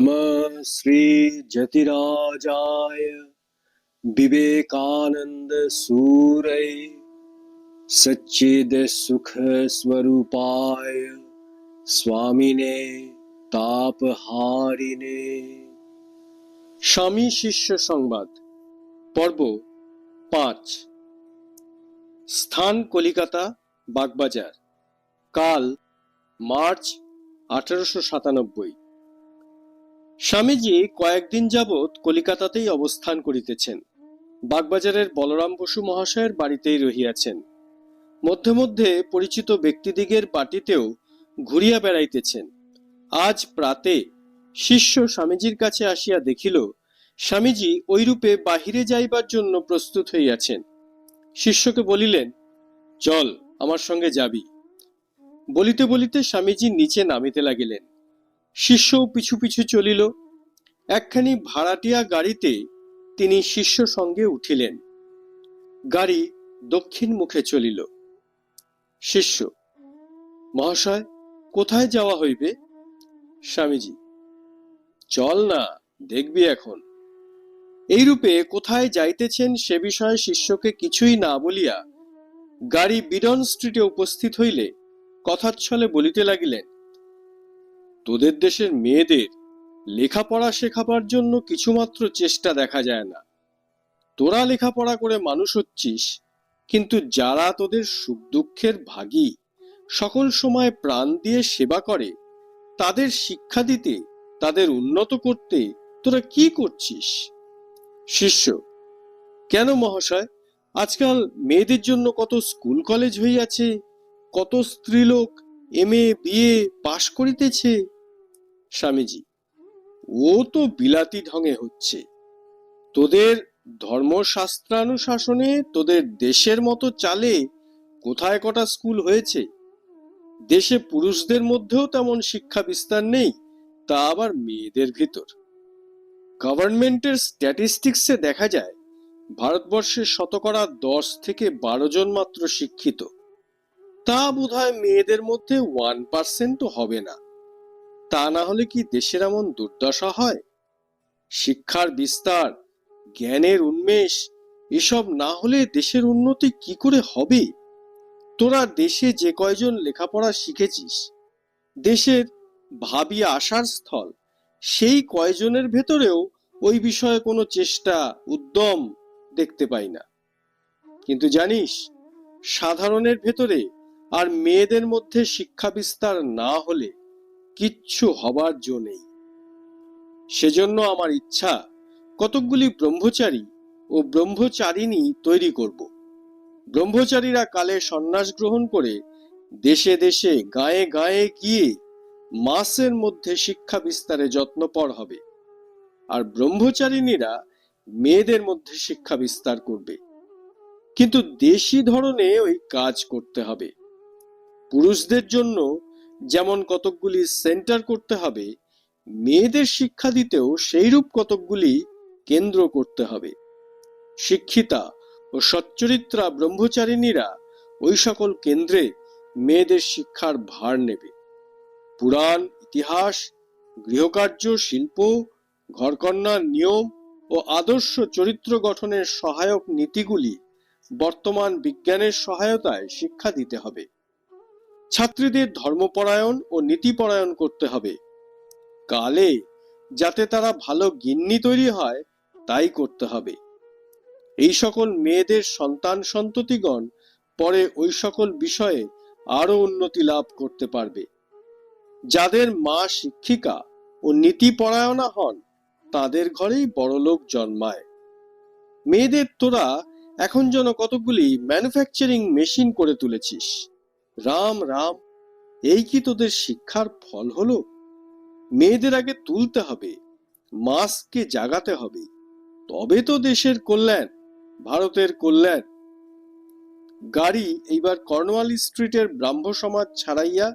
नमः श्रीजतिराजाय विवेकानन्दसूरै सच्चिदसुखस्वरूपाय স্বামিনে তাপহারিণে স্বামী শিষ্য সংবাদ পর্ব পাঁচ স্থান কলিকাতা বাগবাজার কাল মার্চ আঠারোশো সাতানব্বই স্বামীজি কয়েকদিন যাবৎ কলিকাতাতেই অবস্থান করিতেছেন। বাগবাজারের বলরাম বসু মহাশয়ের বাড়িতেই রহিয়াছেন। মধ্যে মধ্যে পরিচিত ব্যক্তিদিগের বাটিতেও ঘুরিয়া বেড়াইতেছেন। আজ প্রাতে শিষ্য স্বামীজির কাছে আসিয়া দেখিল, স্বামীজি ওইরূপে বাহিরে যাইবার জন্য প্রস্তুত হইয়াছেন। শিষ্যকে বলিলেন, চল, আমার সঙ্গে যাবি। বলিতে বলিতে স্বামীজি নিচে নামিতে লাগিলেন। শিষ্যও পিছু পিছু চলিল। একখানি ভাড়াটিয়া গাড়িতে তিনি শিষ্য সঙ্গে উঠিলেন। গাড়ি দক্ষিণ মুখে চলিল। শিষ্য, মহাশয়, কোথায় যাওয়া হইবে? স্বামীজি, চল না, দেখবি এখন। এইরূপে কোথায় যাইতেছেন সে বিষয়ে শিষ্যকে কিছুই না বলিয়া গাড়ি বিডন স্ট্রিটে উপস্থিত হইলে কথাচ্ছলে বলিতে লাগিলেন তোদের দেশের মেয়েদের লেখাপড়া শেখাবার জন্য কিছুমাত্র চেষ্টা দেখা যায় না। তোরা লেখাপড়া করে মানুষ হচ্ছিস, কিন্তু যারা তোদের সুখ দুঃখের ভাগী, সকল সময় প্রাণ দিয়ে সেবা করে, তাদের শিক্ষা দিতে, তাদের উন্নত করতে তোরা কি করছিস? শিষ্য, কেন মহাশয়, আজকাল মেয়েদের জন্য কত স্কুল কলেজ হইয়াছে, কত স্ত্রীলোক এম এ বিএ পাশ করিতেছে স্বামীজি, ও তো বিলাতি ঢঙে হচ্ছে। তোদের ধর্মশাস্ত্রানুশাসনে তোদের দেশের মতো চালে কোথায় কটা স্কুল হয়েছে? দেশে পুরুষদের মধ্যেও তেমন শিক্ষা বিস্তার নেই, তা আবার মেয়েদের ভিতর। গভর্নমেন্টের স্ট্যাটিস্টিক্সে দেখা যায়, ভারতবর্ষের শতকরা দশ থেকে বারো জন মাত্র শিক্ষিত। তা বোধহয় মেয়েদের মধ্যে ওয়ান পার্সেন্টও হবে না। তা না হলে কি দেশের এমন দুর্দশা হয়? শিক্ষার বিস্তার, জ্ঞানের উন্মেষ, এসব না হলে দেশের উন্নতি কি করে হবে? তোরা দেশে যে কয়জন লেখাপড়া শিখেছিস, দেশের ভাবি আসার স্থল, সেই কয়জনের ভেতরেও ওই বিষয়ে কোনো চেষ্টা, উদ্যম দেখতে পাই না। কিন্তু জানিস, সাধারণের ভেতরে আর মেয়েদের মধ্যে শিক্ষা বিস্তার না হলে কিচ্ছু হবার জো নেই। সেজন্য আমার ইচ্ছা, কতকগুলি ব্রহ্মচারী ও ব্রহ্মচারিণী তৈরি করব। ব্রহ্মচারীরা কালে সন্ন্যাস গ্রহণ করে দেশে দেশে গায়ে গায়ে গিয়ে মাসের মধ্যে শিক্ষা বিস্তারে যত্নপর হবে আর ব্রহ্মচারিণীরা মেয়েদের মধ্যে শিক্ষা বিস্তার করবে। কিন্তু দেশি ধরনে ওই কাজ করতে হবে। পুরুষদের জন্য যেমন কতকগুলি সেন্টার করতে হবে, মেয়েদের শিক্ষা দিতেও সেইরূপ কতকগুলি কেন্দ্র করতে হবে। শিক্ষিতা ও সচ্চরিত্রা ব্রহ্মচারিণীরা ওই সকল কেন্দ্রে মেয়েদের শিক্ষার ভার নেবে। পুরাণ, ইতিহাস, গৃহকার্য, শিল্প ঘরকন্যার নিয়ম ও আদর্শ চরিত্র গঠনের সহায়ক নীতিগুলি বর্তমান বিজ্ঞানের সহায়তায় শিক্ষা দিতে হবে। ছাত্রীদের ধর্মপরায়ণ ও নীতিপরায়ণ করতে হবে। কালে যাতে তারা ভালো গিন্নি তৈরি হয়, তাই করতে হবে। এই সকল মেয়েদের সন্তান সন্ততিগণ পরে ওই সকল বিষয়ে আরও উন্নতি লাভ করতে পারবে। যাদের মা শিক্ষিকা ও নীতিপরায়ণা হন, তাদের ঘরেই বড়লোক জন্মায়। মেয়েদের তোরা এখন যেন কতগুলি ম্যানুফ্যাকচারিং মেশিন করে তুলেছিস। রাম রাম, এই কি তোদের শিক্ষার ফল হলো? মেয়েদের আগে তুলতে হবে মাসকে জাগাতে হবে, তবে তো দেশের কল্যাণ, ভারতের কল্যাণ। গাড়ি এইবার কর্নওয়ালি স্ট্রিটের ব্রাহ্ম সমাজ ছাড়াইয়া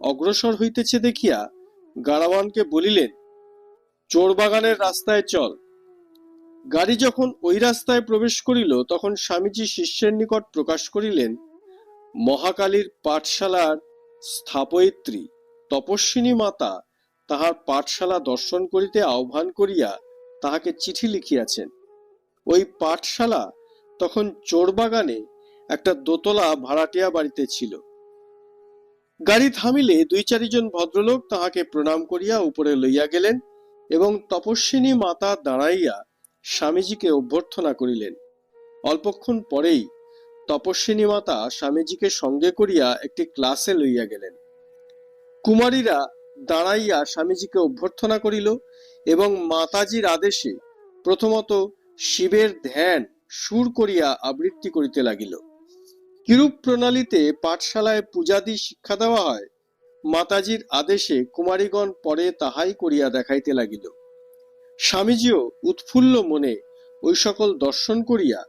অগ্রসর হইতেছে দেখিয়া গাড়াওয়ানকে বলিলেন, চোর বাগানের রাস্তায় চল। গাড়ি যখন ওই রাস্তায় প্রবেশ করিল, তখন স্বামীজি শিষ্যের নিকট প্রকাশ করিলেন মহাকালীর পাঠশালার স্থাপয়িত্রী তপস্বিনী মাতা তাহার পাঠশালা দর্শন করিতে আহ্বান করিয়া তাহাকে চিঠি লিখিয়াছেন। ওই পাঠশালা তখন চোরবাগানে একটা দোতলা ভাড়াটিয়া বাড়িতে ছিল। গাড়ি থামিলে দুই চারিজন ভদ্রলোক তাহাকে প্রণাম করিয়া উপরে লইয়া গেলেন এবং তপস্বিনী মাতা দাঁড়াইয়া স্বামীজিকে অভ্যর্থনা করিলেন। অল্পক্ষণ পরেই তপস্বিনী মাতা স্বামীজিকে সঙ্গে করিয়া একটি ক্লাসে লইয়া গেলেন। কুমারীরা দাঁড়াইয়া স্বামীজিকে অভ্যর্থনা করিল এবং মাতাজির আদেশে প্রথমত শিবের ধ্যান সুর করিয়া আবৃত্তি করিতে লাগিল। কিরূপ প্রণালীতে পাঠশালায় পূজাদি শিক্ষা দেওয়া হয়, মাতাজির আদেশে কুমারীগণ পরে তাহাই করিয়া দেখাইতে লাগিল। স্বামীজিও উৎফুল্ল মনে ওই সকল দর্শন করিয়া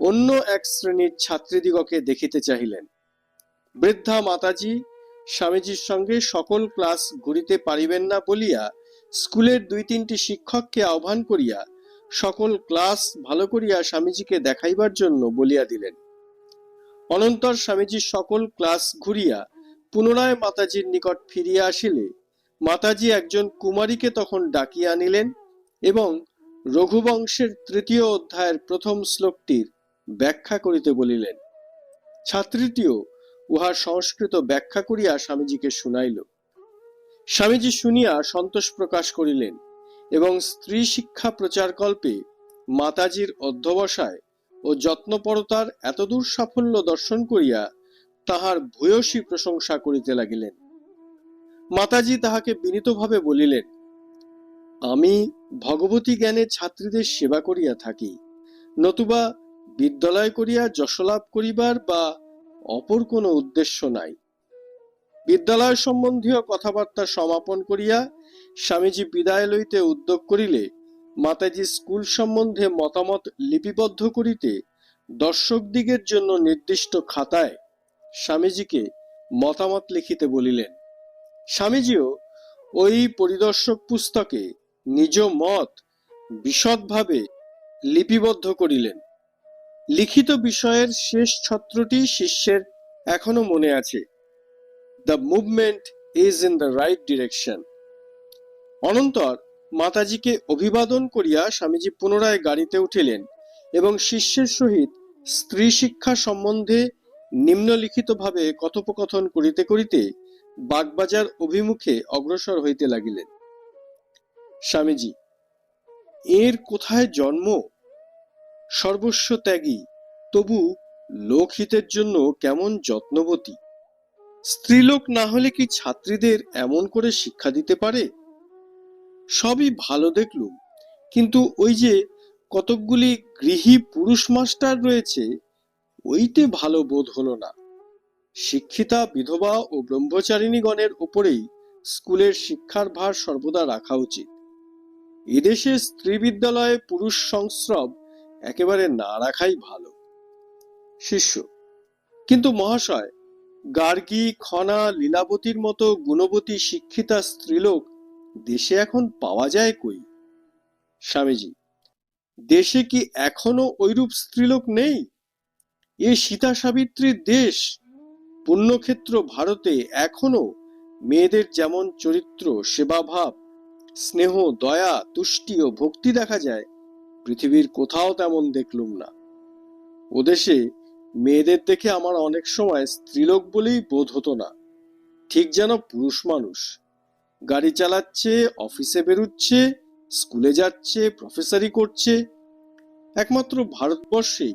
অন্য এক শ্রেণির ছাত্রীদিগকে দেখিতে চাহিলেন। বৃদ্ধা মাতাজি স্বামীজির সঙ্গে সকল ক্লাস ঘুরিতে পারিবেন না বলিয়া স্কুলের দুই তিনটি শিক্ষককে আহ্বান করিয়া সকল ক্লাস ভালো করিয়া স্বামীজিকে দেখাইবার জন্য বলিয়া দিলেন। অনন্তর স্বামীজি সকল ক্লাস ঘুরিয়া পুনরায় মাতাজির নিকট ফিরিয়া আসিলে মাতাজি একজন কুমারীকে তখন ডাকিয়া আনিলেন এবং রঘুবংশের তৃতীয় অধ্যায়ের প্রথম শ্লোকটির ব্যাখ্যা করিতে বলিলেন, ছাত্রীটিও উহার সংস্কৃত ব্যাখ্যা করিয়া স্বামীজিকে শুনাইল। স্বামীজি শুনিয়া সন্তোষ প্রকাশ করিলেন এবং স্ত্রী শিক্ষা প্রচারকল্পে মাতাজির অধ্যবসায় ও যত্নপরতার এতদূর সাফল্য দর্শন করিয়া তাহার ভূয়সী প্রশংসা করিতে লাগিলেন। মাতাজি তাহাকে বিনীতভাবে বলিলেন, আমি ভগবতী জ্ঞানে ছাত্রীদের সেবা করিয়া থাকি, নতুবা বিদ্যালয় করিয়া যশলাভ করিবার বা অপর কোনো উদ্দেশ্য নাই। বিদ্যালয় সম্বন্ধীয় কথাবার্তা সমাপন করিয়া স্বামীজি বিদায় লইতে উদ্যোগ করিলে মাতাজি স্কুল সম্বন্ধে মতামত লিপিবদ্ধ করিতে দর্শকদিগের জন্য নির্দিষ্ট খাতায় স্বামীজিকে মতামত লিখিতে বলিলেন। স্বামীজিও ওই পরিদর্শক পুস্তকে নিজ মত বিশদভাবে লিপিবদ্ধ করিলেন। লিখিত বিষয়ের শেষ ছত্রটি শিষ্যের এখনও মনে আছে। The movement is in the right direction অনন্তর মাতাজিকে অভিবাদন করিয়া স্বামীজি পুনরায় গাড়িতে উঠিলেন এবং শিষ্যের সহিত স্ত্রী শিক্ষা সম্বন্ধে নিম্নলিখিতভাবে কথোপকথন করিতে করিতে বাগবাজার অভিমুখে অগ্রসর হইতে লাগিলেন। স্বামীজি, এর কোথায় জন্ম? সর্বস্ব ত্যাগী, তবু লোকহিতের জন্য কেমন যত্নবতী? স্ত্রীলোক না হলে কি ছাত্রীদের এমন করে শিক্ষা দিতে পারে? সবই ভালো দেখলুম, কিন্তু ওই যে কতকগুলি গৃহী পুরুষ মাস্টার রয়েছে, ওইতে ভালো বোধ হলো না। শিক্ষিতা, বিধবা ও ব্রহ্মচারিণীগণের ওপরেই স্কুলের শিক্ষার ভার সর্বদা রাখা উচিত। এদেশে স্ত্রী বিদ্যালয়ে পুরুষ সংস্রব একেবারে না রাখাই ভালো। শিষ্য, কিন্তু মহাশয়, গার্গী, খনা, লীলাবতীর মতো গুণবতী শিক্ষিতা স্ত্রীলোক দেশে এখন পাওয়া যায় কই? স্বামীজি, দেশে কি এখনও ঐরূপ স্ত্রীলোক নেই? এ সীতা সাবিত্রীর দেশ, পুণ্যক্ষেত্র ভারতে এখনও মেয়েদের যেমন চরিত্র, সেবাভাব, স্নেহ, দয়া, তুষ্টি ও ভক্তি দেখা যায় পৃথিবীর কোথাও তেমন দেখলুম না। ওদেশে মেয়েদের দেখে আমার অনেক সময় স্ত্রীলোক বলেই বোধ হতো না। ঠিক যেন পুরুষ মানুষ। গাড়ি চালাচ্ছে, অফিসে বেরুচ্ছে, স্কুলে যাচ্ছে প্রফেসরি করছে। একমাত্র ভারতবর্ষেই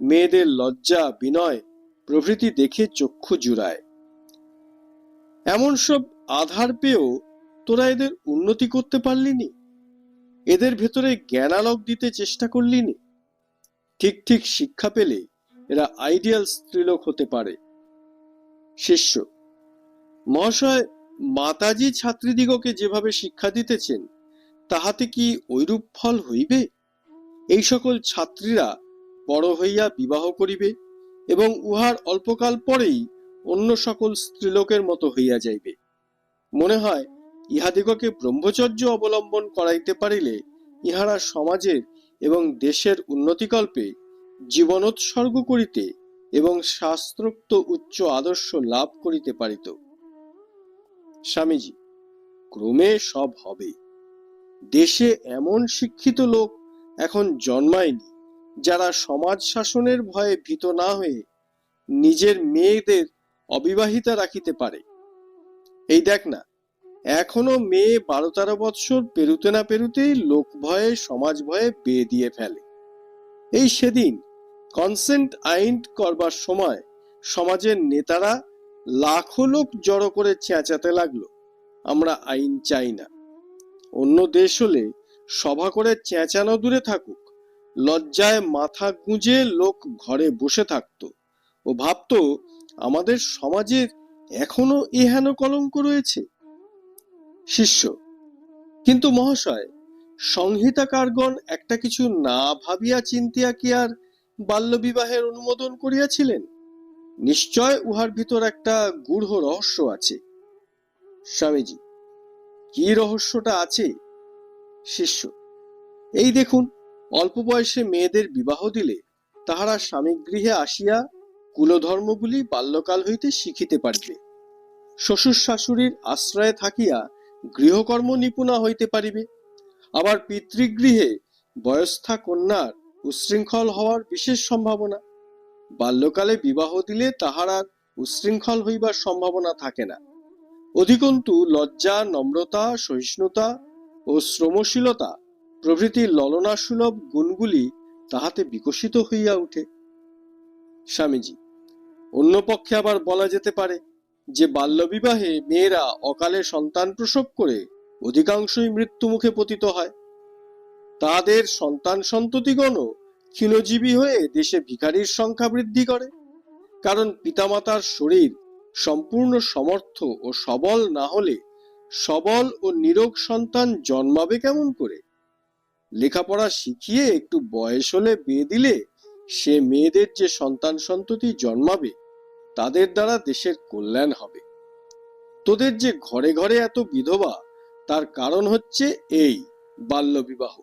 মেয়েদের লজ্জা, বিনয় প্রভৃতি দেখে চক্ষু জুড়ায়। এমন সব আধার পেয়েও তোরা এদের উন্নতি করতে পারলিনি এদের ভেতরে জ্ঞানালোক দিতে চেষ্টা করলিনি। ঠিক ঠিক শিক্ষা পেলে এরা আইডিয়াল স্ত্রীলোক হতে পারে। শিষ্য, মহাশয়, মাতাজি ছাত্রীদিগকে যেভাবে শিক্ষা দিতেছেন, তাহাতে কি ঐরূপ ফল হইবে? এই সকল ছাত্রীরা বড় হইয়া বিবাহ করিবে এবং উহার অল্পকাল পরেই অন্য সকল স্ত্রীলোকের মতো হইয়া যাইবে। মনে হয় ইহাদিগকে ব্রহ্মচর্য অবলম্বন করাইতে পারিলে ইহারা সমাজের এবং দেশের উন্নতিকল্পে জীবনোৎসর্গ করিতে এবং শাস্ত্রোক্ত উচ্চ আদর্শ লাভ করিতে পারিত। স্বামীজি, ক্রমে সব হবে। দেশে এমন শিক্ষিত লোক এখন জন্মায়নি, যারা সমাজ শাসনের ভয়ে ভীত না হয়ে নিজের মেয়েদের অবিবাহিতা রাখিতে পারে। এই দেখ না এখনও মেয়ে বারো তেরো বৎসর পেরুতে না পেরুতেই লোক ভয়ে, সমাজ ভয়ে বিয়ে দিয়ে ফেলে। এই সেদিন কনসেন্ট আইন করবার সময় সমাজের নেতারা লাখো লোক জড়ো করে চেঁচাতে লাগল। আমরা আইন চাই না। অন্য দেশ হলে সভা করে চেঁচানো দূরে থাকুক। লজ্জায় মাথা গুঁজে লোক ঘরে বসে থাকতো ও ভাবতো আমাদের সমাজের এখনও এহেন কলঙ্ক রয়েছে। শিষ্য। কিন্তু মহাশয়, সংহিতাকারগণ একটা কিছু না ভাবিয়া চিন্তিয়া কি আর বাল্যবিবাহের অনুমোদন করিয়াছিলেন? নিশ্চয় উহার ভিতর একটা গূঢ় রহস্য আছে। স্বামীজি, কি রহস্যটা আছে? শিষ্য, এই দেখুন, অল্প বয়সে মেয়েদের বিবাহ দিলে তাহারা স্বামী গৃহে আসিয়া কুলধর্মগুলি বাল্যকাল হইতে শিখিতে পারিবে। শ্বশুর শাশুড়ির আশ্রয়ে থাকিয়া গৃহকর্ম নিপুণা হইতে পারিবে। আবার পিতৃগৃহে বয়স্থা কন্যার উচ্ছৃঙ্খল হওয়ার বিশেষ সম্ভাবনা। বাল্যকালে বিবাহ দিলে তাহার আর উচ্ছৃঙ্খল হইবার সম্ভাবনা থাকে না। অধিকন্তু লজ্জা, নম্রতা, সহিষ্ণুতা ও শ্রমশীলতা প্রভৃতি ললনাসুলভ গুণগুলি তাহাতে বিকশিত হইয়া উঠে। স্বামীজি, অন্য পক্ষে আবার বলা যেতে পারে যে বাল্যবিবাহে মেয়েরা অকালে সন্তান প্রসব করে অধিকাংশই মৃত্যুমুখে পতিত হয়। তাদের সন্তান সন্ততিগণও ক্ষীণজীবী হয়ে দেশে ভিখারির সংখ্যা বৃদ্ধি করে। কারণ পিতামাতার শরীর সম্পূর্ণ সমর্থ ও সবল না হলে সবল ও নিরোগ সন্তান জন্মাবে কেমন করে? লেখাপড়া শিখিয়ে একটু বয়স হলে বিয়ে দিলে সে মেয়েদের যে সন্তান সন্ততি জন্মাবে তাদের দ্বারা দেশের কল্যাণ হবে। তোদের যে ঘরে ঘরে এত বিধবা, তার কারণ হচ্ছে এই বাল্যবিবাহ।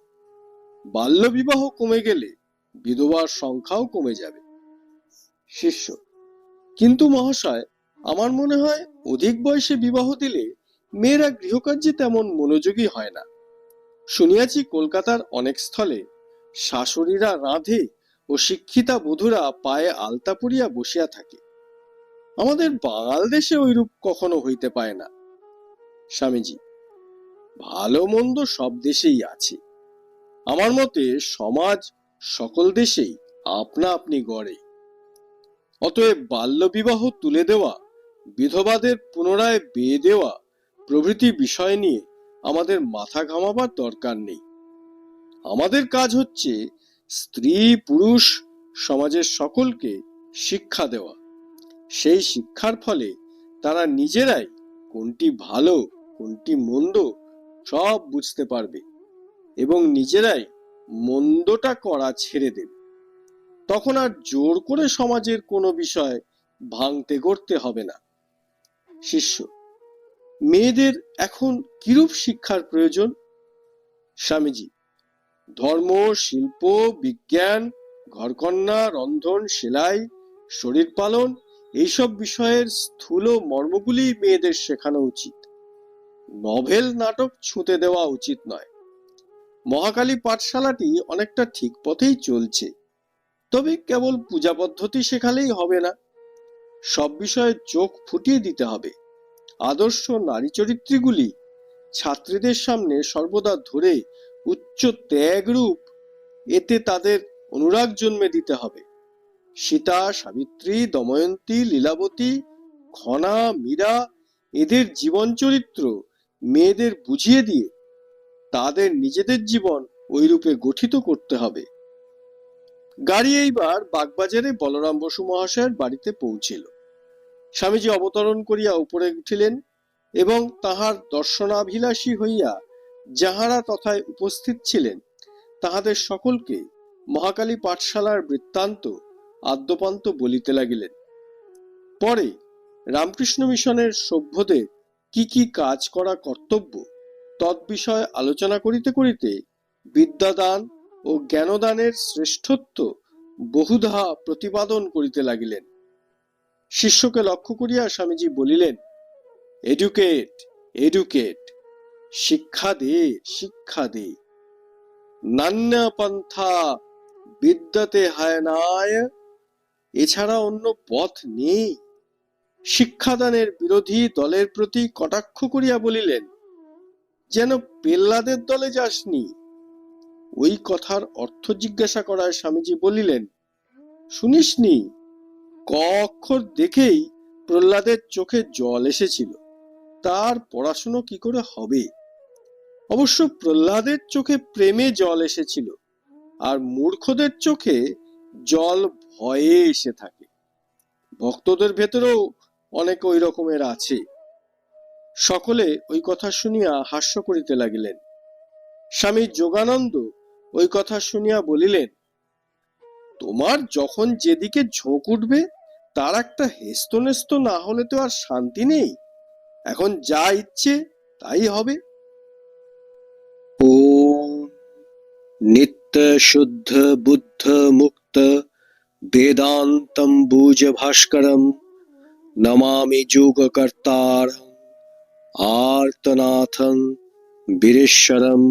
বাল্যবিবাহ কমে গেলে বিধবার সংখ্যাও কমে যাবে। শিষ্য, কিন্তু মহাশয়, আমার মনে হয় অধিক বয়সে বিবাহ দিলে মেয়েরা গৃহকার্যে তেমন মনোযোগী হয় না। শুনিয়াছি কলকাতার অনেক স্থলে শাশুড়িরা রাঁধে ও শিক্ষিতা বধূরা পায়ে আলতা পরিয়া বসিয়া থাকে। আমাদের বাঙাল দেশে ওইরূপ কখনো হইতে পায় না। স্বামীজি, ভালো মন্দ সব দেশেই আছে। আমার মতে সমাজ সকল দেশেই আপনা আপনি গড়ে। অতএব বাল্যবিবাহ তুলে দেওয়া, বিধবাদের পুনরায় বিয়ে দেওয়া প্রভৃতি বিষয় নিয়ে আমাদের মাথা ঘামাবার দরকার নেই। আমাদের কাজ হচ্ছে স্ত্রী, পুরুষ, সমাজের সকলকে শিক্ষা দেওয়া। সেই শিক্ষার ফলে তারা নিজেরাই কোনটি ভালো, কোনটি মন্দ সব বুঝতে পারবে এবং নিজেরাই মন্দটা করা ছেড়ে দেবে। তখন আর জোর করে সমাজের কোনো বিষয় ভাঙতে গড়তে হবে না। শিষ্য, মেয়েদের এখন কিরূপ শিক্ষার প্রয়োজন? স্বামীজি, ধর্ম, শিল্প, বিজ্ঞান, ঘরকন্যা, রন্ধন, সেলাই, শরীর পালন এইসব বিষয়ের স্থূল মর্মগুলি মেয়েদের শেখানো উচিত। নভেল নাটক ছুঁতে দেওয়া উচিত নয়। মহাকালী পাঠশালাটি অনেকটা ঠিক পথেই চলছে। তবে কেবল পূজা পদ্ধতি শেখালেই হবে না। সব বিষয়ে চোখ ফুটিয়ে দিতে হবে। আদর্শ নারী চরিত্রগুলি ছাত্রীদের সামনে সর্বদা ধরে উচ্চ ত্যাগ রূপ এতে তাদের অনুরাগ জন্মে দিতে হবে। সীতা, সাবিত্রী, দময়ন্তী, লীলাবতী, খনা, মীরা, এদের জীবন চরিত্র মেয়েদের বুঝিয়ে দিয়ে তাদের নিজেদের জীবন ওই রূপে গঠিত করতে হবে। গাড়ি এইবার বাগবাজারে বলরাম বসু মহাশয়ের বাড়িতে পৌঁছিল। স্বামীজি অবতরণ করিয়া উপরে উঠিলেন এবং তাহার দর্শনাভিলাষী হইয়া যাহারা তথায় উপস্থিত ছিলেন, তাহাদের সকলকে মহাকালী পাঠশালার বৃত্তান্ত আদ্যপান্ত বলিতে লাগিলেন। পরে রামকৃষ্ণ মিশনের সভ্যদের কি কি কাজ করা কর্তব্য তৎবিষয়ে আলোচনা করিতে করিতে বিদ্যাদান ও জ্ঞানদানের শ্রেষ্ঠত্ব বহুধা প্রতিপাদন করিতে লাগিলেন। শিষ্যকে লক্ষ্য করিয়া স্বামীজি বলিলেন, এডুকেট এডুকেট, শিক্ষা দে শিক্ষা দে। নান্য পন্থা বিদ্যাতে হায়নায় এছাড়া অন্য পথ নেই। শিক্ষাদানের বিরোধী দলের প্রতি কটাক্ষ করিয়া বলিলেন, যেন পেল্লাদের দলে যাসনি। ওই কথার অর্থ জিজ্ঞাসা করায় স্বামীজি বলিলেন, শুনিসনি ক অক্ষর দেখেই প্রহ্লাদের চোখে জল এসেছিল। তার পড়াশুনো কি করে হবে? অবশ্য প্রহ্লাদের চোখে প্রেমে জল এসেছিল, আর মূর্খদের চোখে জল ভয়ে এসে থাকে। ভক্তদের ভেতরেও অনেক ওই রকমের আছে। সকলে ওই কথা শুনিয়া হাস্য করিতে লাগিলেন। স্বামী যোগানন্দ ওই কথা শুনিয়া বলিলেন, তোমার যখন যেদিকে ঝোঁক উঠবে, তার একটা হেস্তনেস্ত না হলে তো আর শান্তি নেই। এখন যা ইচ্ছে, তাই হবে। ও নিত্য শুদ্ধ বুদ্ধ মুক্ত বেদান্তম্বুজ ভাস্করম নমামি যোগকর্তার आर्तनाथं বীরেশ্বরম